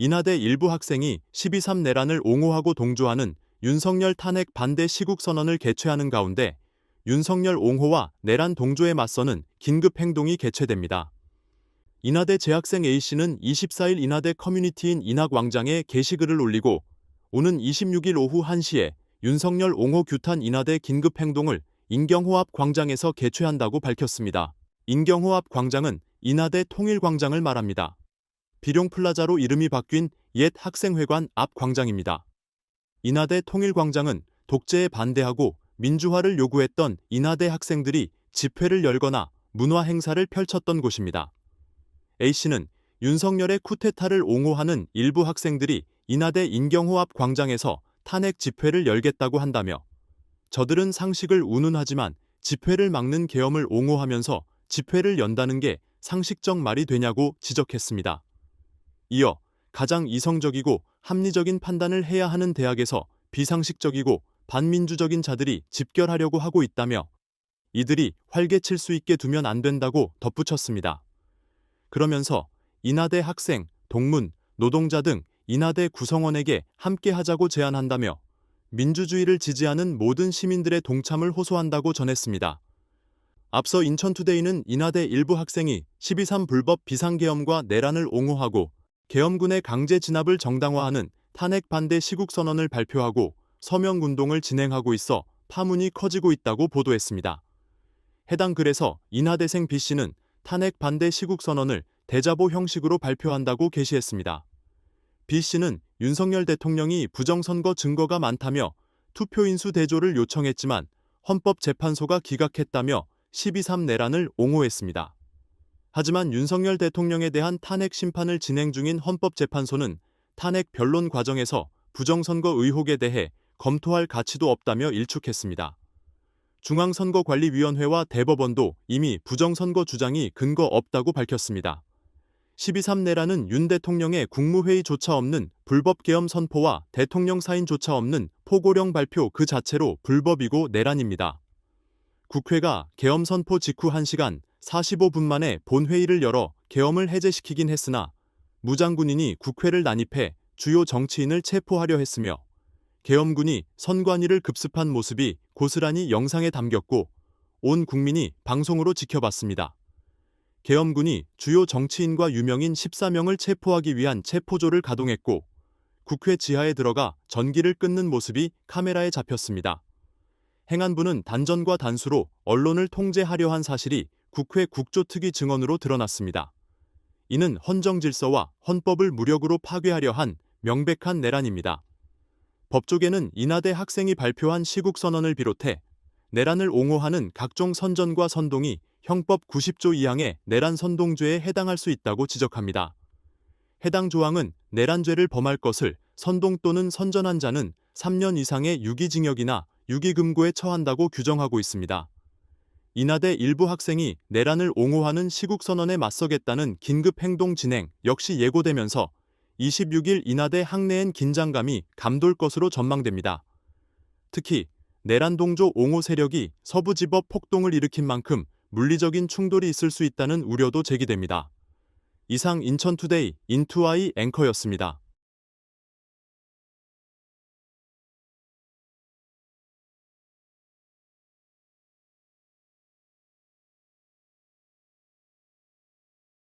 인하대 일부 학생이 12.3 내란을 옹호하고 동조하는 윤석열 탄핵 반대 시국 선언을 개최하는 가운데 윤석열 옹호와 내란 동조에 맞서는 긴급 행동이 개최됩니다. 인하대 재학생 A씨는 24일 인하대 커뮤니티인 인학광장에 게시글을 올리고 오는 26일 오후 1시에 윤석열 옹호 규탄 인하대 긴급 행동을 인경호 앞 광장에서 개최한다고 밝혔습니다. 인경호 앞 광장은 인하대 통일광장을 말합니다. 비룡플라자로 이름이 바뀐 옛 학생회관 앞 광장입니다. 인하대 통일광장은 독재에 반대하고 민주화를 요구했던 인하대 학생들이 집회를 열거나 문화 행사를 펼쳤던 곳입니다. A씨는 윤석열의 쿠데타를 옹호하는 일부 학생들이 인하대 인경호 앞 광장에서 탄핵 집회를 열겠다고 한다며 저들은 상식을 운운하지만 집회를 막는 계엄을 옹호하면서 집회를 연다는 게 상식적 말이 되냐고 지적했습니다. 이어 가장 이성적이고 합리적인 판단을 해야 하는 대학에서 비상식적이고 반민주적인 자들이 집결하려고 하고 있다며 이들이 활개칠 수 있게 두면 안 된다고 덧붙였습니다. 그러면서 인하대 학생, 동문, 노동자 등 인하대 구성원에게 함께 하자고 제안한다며 민주주의를 지지하는 모든 시민들의 동참을 호소한다고 전했습니다. 앞서 인천투데이는 인하대 일부 학생이 12.3 불법 비상계엄과 내란을 옹호하고 계엄군의 강제 진압을 정당화하는 탄핵 반대 시국 선언을 발표하고 서명 운동을 진행하고 있어 파문이 커지고 있다고 보도했습니다. 해당 글에서 인하대생 B씨는 탄핵 반대 시국 선언을 대자보 형식으로 발표한다고 게시했습니다. B씨는 윤석열 대통령이 부정선거 증거가 많다며 투표인수 대조를 요청했지만 헌법재판소가 기각했다며 12.3 내란을 옹호했습니다. 하지만 윤석열 대통령에 대한 탄핵 심판을 진행 중인 헌법재판소는 탄핵 변론 과정에서 부정선거 의혹에 대해 검토할 가치도 없다며 일축했습니다. 중앙선거관리위원회와 대법원도 이미 부정선거 주장이 근거 없다고 밝혔습니다. 12.3 내란은 윤 대통령의 국무회의조차 없는 불법 계엄 선포와 대통령 사인조차 없는 포고령 발표 그 자체로 불법이고 내란입니다. 국회가 계엄 선포 직후 1시간 45분 만에 본회의를 열어 계엄을 해제시키긴 했으나 무장군인이 국회를 난입해 주요 정치인을 체포하려 했으며 계엄군이 선관위를 급습한 모습이 고스란히 영상에 담겼고 온 국민이 방송으로 지켜봤습니다. 계엄군이 주요 정치인과 유명인 14명을 체포하기 위한 체포조를 가동했고 국회 지하에 들어가 전기를 끊는 모습이 카메라에 잡혔습니다. 행안부는 단전과 단수로 언론을 통제하려 한 사실이 국회 국조특위 증언으로 드러났습니다. 이는 헌정 질서와 헌법을 무력으로 파괴하려 한 명백한 내란입니다. 법조계는 인하대 학생이 발표한 시국선언을 비롯해 내란을 옹호하는 각종 선전과 선동이 형법 90조 2항의 내란 선동죄에 해당할 수 있다고 지적합니다. 해당 조항은 내란죄를 범할 것을 선동 또는 선전한 자는 3년 이상의 유기징역이나 유기금고에 처한다고 규정하고 있습니다. 인하대 일부 학생이 내란을 옹호하는 시국선언에 맞서겠다는 긴급 행동 진행 역시 예고되면서 26일 인하대 학내엔 긴장감이 감돌 것으로 전망됩니다. 특히 내란 동조 옹호 세력이 서부지법 폭동을 일으킨 만큼 물리적인 충돌이 있을 수 있다는 우려도 제기됩니다. 이상 인천투데이 인투아이 앵커였습니다.